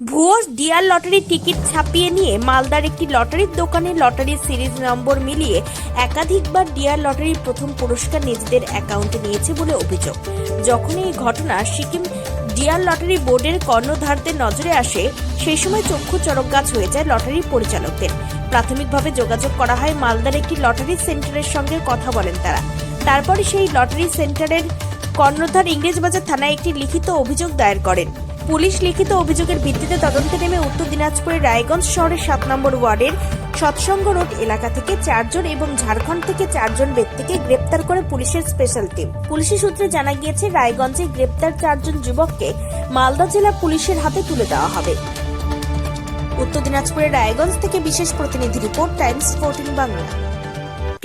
ভুয়ো ডিয়ার লটারির টিকিট ছাপিয়ে নিয়ে মালদার একটি লটারির দোকানে লটারির সিরিজ নম্বর মিলিয়ে একাধিকবার ডিয়ার লটারির প্রথম পুরস্কার নিজেদের অ্যাকাউন্টে নিয়েছে বলে অভিযোগ। যখন এই ঘটনা সিকিম ডিয়ার লটারি বোর্ডের কর্ণধারদের নজরে আসে, সেই সময় চক্ষু চরক গাছ হয়ে যায় লটারির পরিচালকদের। প্রাথমিকভাবে যোগাযোগ করা হয় মালদার একটি লটারি সেন্টারের সঙ্গে কথা বলেন তারা। তারপরে সেই লটারি সেন্টারের কর্ণধার ইংরেজবাজার থানায় একটি লিখিত অভিযোগ দায়ের করেন। পুলিশ লিখিত অভিযোগের ভিত্তিতে তদন্তে নেমে উত্তর দিনাজপুরের রায়গঞ্জ শহরের সাত নম্বর ওয়ার্ডের সৎসঙ্গ রোড এলাকা থেকে চারজন এবং ঝাড়খণ্ড থেকে চারজন ব্যক্তিকে গ্রেপ্তার করে পুলিশের স্পেশাল টিম। পুলিশের সূত্রে জানা গিয়েছে, রায়গঞ্জে গ্রেপ্তার চারজন যুবককে মালদা জেলা পুলিশের হাতে তুলে দেওয়া হবে। উত্তর দিনাজপুরের রায়গঞ্জ থেকে বিশেষ প্রতিনিধি report, Times fourteen Bangla.